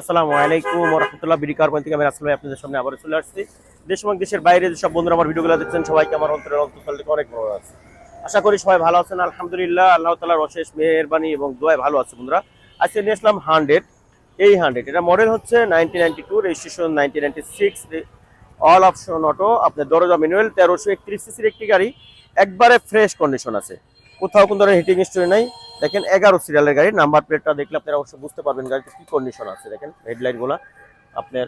আসসালামু আলাইকুম রহমতুল্লাহ বিডিকার পয়েন্ট থেকে আমি ভাই আপনাদের সামনে আবার চলে আসছি। দেশ এবং দেশের বাইরে যেসব বন্ধুরা আমার ভিডিওগুলো দেখছেন, সবাইকে আমার অন্তরের অন্তঃস্থল থেকে অনেক ভালো আছে আশা করি সবাই ভালো আছেন, আলহামদুলিল্লাহ, আল্লাহ তালার অশেষ মেহরবানি এবং দোয়ায় ভালো আছে বন্ধুরা। আজকে নিয়ে আসলাম হান্ড্রেড, এই হান্ড্রেড, এটা মডেল হচ্ছে nineteen ninety two, registration ninety six all option auto, আপনার দরজা ম্যানুয়াল, তেরোশো একত্রিশ সিসির একটি গাড়ি, একবারে ফ্রেশ কন্ডিশন আছে। কোথাও কোনো ধরনের হিটিং স্টোরি নাই দেখেন এগারো সিরিয়ালের গাড়ি নাম্বার প্লেটটা দেখলে আপনারা অবশ্যই বুঝতে পারবেন গাড়িতে কি কন্ডিশন আছে। দেখেন হেডলাইটগুলা আপনার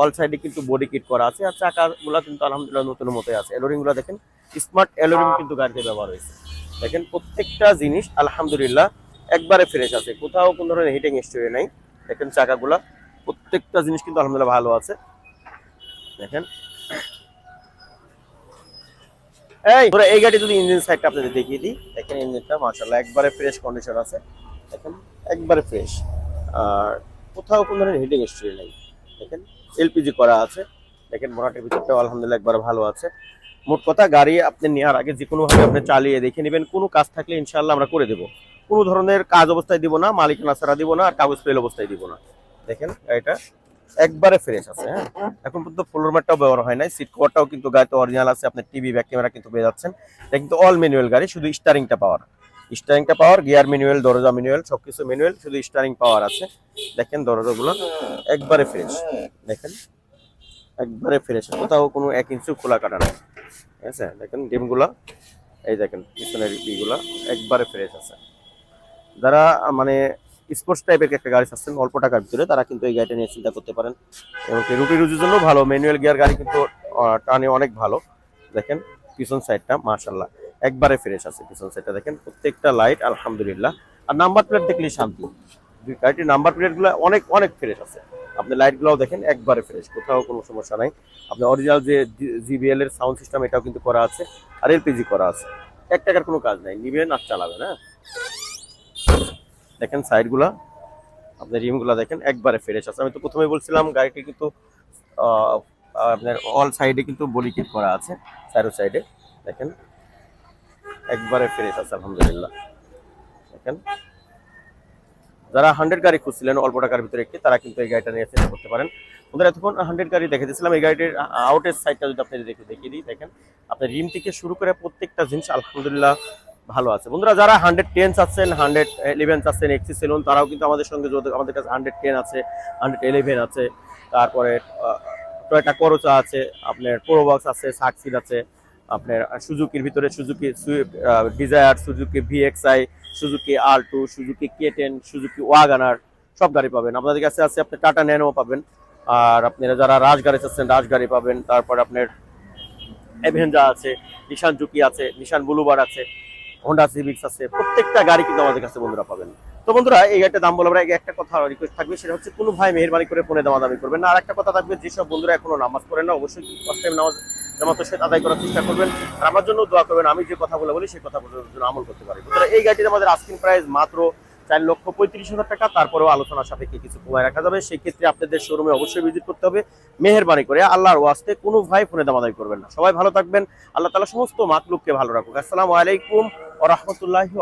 অল সাইডে কিন্তু বডি কিট করা আছে আর চাকাগুলো কিন্তু আলহামদুলিল্লাহ নতুন মতোই আছে। এলোরিংগুলো দেখেন স্মার্ট এলোরিং কিন্তু গাড়িতে ব্যবহার হয়েছে। দেখেন প্রত্যেকটা জিনিস আলহামদুলিল্লাহ একবারে ফ্রেশ আছে। কোথাও কোনো ধরনের হিটিং স্টোরি নাই। দেখেন চাকাগুলা, প্রত্যেকটা জিনিস কিন্তু আলহামদুলিল্লাহ ভালো আছে। দেখেন এই ধরো এই গাড়ি যদি ইঞ্জিন সাইডটা আপনাদের দেখিয়ে দিই, দেখেন ইঞ্জিনটা মাশাআল্লাহ, একবারে ফ্রেশ কন্ডিশন আছে। দেখেন, একবারে ফ্রেশ আর কোথাও কোনো ধরনের হিটিং হিস্ট্রি নেই। দেখেন এলপিজি করা আছে। দেখেন মোটাটের ভিতরটাও আলহামদুলিল্লাহ একবারে ভালো আছে। মোট কথা, গাড়ি আপনি নেওয়ার আগে যে কোনোভাবে আপনি চালিয়ে দেখে নেবেন। কোনো কাজ থাকলে ইনশাল্লাহ আমরা করে দেবো। কোনো ধরনের কাজ অবস্থায় দিব না, মালিকানা ছাড়া দিব না, আর কাগজ ফেল অবস্থায় দিব না। দেখেন, গাড়িটা একবারে ফ্রেশ আছে হ্যাঁ? এখন পর্যন্ত ফ্লোর ম্যাটটাও ব্যবহার হয় নাই সিট কভারটাও কিন্তু গাড়িতে অরিজিনাল আছে আপনার টিভি ব্যাক ক্যামেরা কিন্তু পেয়ে যাচ্ছেন। এটা কিন্তু অল ম্যানুয়াল গাড়ি, শুধু স্টারিংটা পাওয়ার স্টারিংটা পাওয়ার গিয়ার ম্যানুয়াল দরজা ম্যানুয়াল সবকিছু ম্যানুয়াল শুধু স্টারিং পাওয়ার আছে। দেখেন দরজাগুলো একবারে ফ্রেশ দেখেন, একবারে ফ্রেশ কোথাও কোনো এক ইঞ্চি খোলা কাটা নাই। ঠিক আছে? দেখেন ডিমগুলা, এই দেখেন, পিছনের ইগুলা একবারে ফ্রেশ আছে। যারা মানে স্পোর্টস টাইপের একটা গাড়ি চাচ্ছেন অল্প টাকার ভিতরে। তারা কিন্তু এই গাড়িটা নিয়ে চিন্তা করতে পারেন এবং রুটি রুজির জন্য ভালো। ম্যানুয়াল গিয়ার গাড়ি কিন্তু টানে অনেক ভালো। দেখেন, পিছন সাইডটা মার্শাল্লাহ একবারে ফ্রেশ আছে পিছন সাইডটা দেখেন, প্রত্যেকটা লাইট আলহামদুলিল্লাহ। আর নাম্বার প্লেট দেখলেই শান্তি। দুই গাড়িটির নাম্বার প্লেটগুলো অনেক অনেক ফ্রেশ আছে। আপনি লাইটগুলোও দেখেন, একবারে ফ্রেশ কোথাও কোনো সমস্যা নাই। আপনার অরিজিনাল যে জিবিএল এর সাউন্ড সিস্টেম এটাও কিন্তু করা আছে, আর এলপিজি করা আছে। এক টাকার কোনো কাজ নাই। নিবেন আর চালাবেন হ্যাঁ? দেখেন সাইডগুলা, আপনার রিমগুলা দেখেন একবারে ফ্রেশ আছে। আমি তো প্রথমে বলছিলাম, গাড়িটি কিন্তু আপনার অল সাইডে কিন্তু বডি কিট করা আছে, চারো সাইডে দেখেন, একবারে ফ্রেশ আছে, আলহামদুলিল্লাহ। দেখেন, যারা হান্ড্রেড গাড়ি খুঁজছিলেন, অল্প টাকার ভিতরে একটি, তারা কিন্তু এই গাড়িটা নিয়ে চেষ্টা করতে পারেন। ওদের এতক্ষণ হান্ড্রেড গাড়ি দেখে দিয়েছিলাম এই গাড়িটির আউটের সাইডটা যদি আপনি দেখে দেখিয়ে দিই, দেখেন, আপনার রিম থেকে শুরু করে প্রত্যেকটা জিনিস, আলহামদুলিল্লাহ ভালো আছে। বন্ধুরা, যারা হান্ড্রেড টেন চাচ্ছেন হান্ড্রেড ইলেভেন চাচ্ছেন এক্সি সেলুন তারাও কিন্তু আমাদের সঙ্গে আমাদের কাছে হান্ড্রেড টেন আছে হান্ড্রেড ইলেভেন আছে, তারপরে টয়টা করোচা আছে, আপনার প্রোবক্স আছে সাকসিড আছে, আপনার সুজুকির ভিতরে Suzuki Dzire Suzuki VXI Suzuki R two Suzuki K ten Suzuki Wagon R সব গাড়ি পাবেন। আপনাদের কাছে আছে আপনি টাটা ন্যানো পাবেন, আর আপনারা যারা রাজগাড়ি চাচ্ছেন রাজগাড়ি পাবেন, তারপর আপনার অ্যাভেঞ্জা আছে নিশান জুকি আছে নিশান বুলুবার আছে হোন্ডা সিভিক্স আছে, প্রত্যেকটা গাড়ি কিন্তু আমাদের কাছে বন্ধুরা পাবেন। তো বন্ধুরা, এই গাড়িটা দাম বলব আগে একটা কথা রিকোয়েস্ট থাকবে, সেটা হচ্ছে কোনো ভাই মেহরবানি করে ফোনে দামা দামি করবেন না। আর একটা কথা থাকবে, যেসব বন্ধুরা এখনও নামাজ পড়েন না, অবশ্যই ফার্স্ট টাইম নামাজ জামাতের সাথে আদায় করার চেষ্টা করবেন। আর আমার জন্য দোয়া করবেন, আমি যে কথাগুলো বলি, সেই কথাগুলোর জন্য আমল করতে পারি। বন্ধুরা, এই গাড়িটির আমাদের আস্কিং প্রাইস মাত্র চার লক্ষ পঁয়ত্রিশ হাজার টাকা। তারপরেও আলোচনার সাপেক্ষে কিছু কমায় রাখা যাবে। সেই ক্ষেত্রে আপনাদের শোরুমে অবশ্যই ভিজিট করতে হবে। মেহরবানি করে আল্লাহর ওয়াস্তে কোনো ভাই ফোনে দামাদাই করবেন না। সবাই ভালো থাকবেন। আল্লাহ তালা সমস্ত মাতলুককে ভালো রাখুক। আসসালামু আলাইকুম ও রহমতুল্লাহি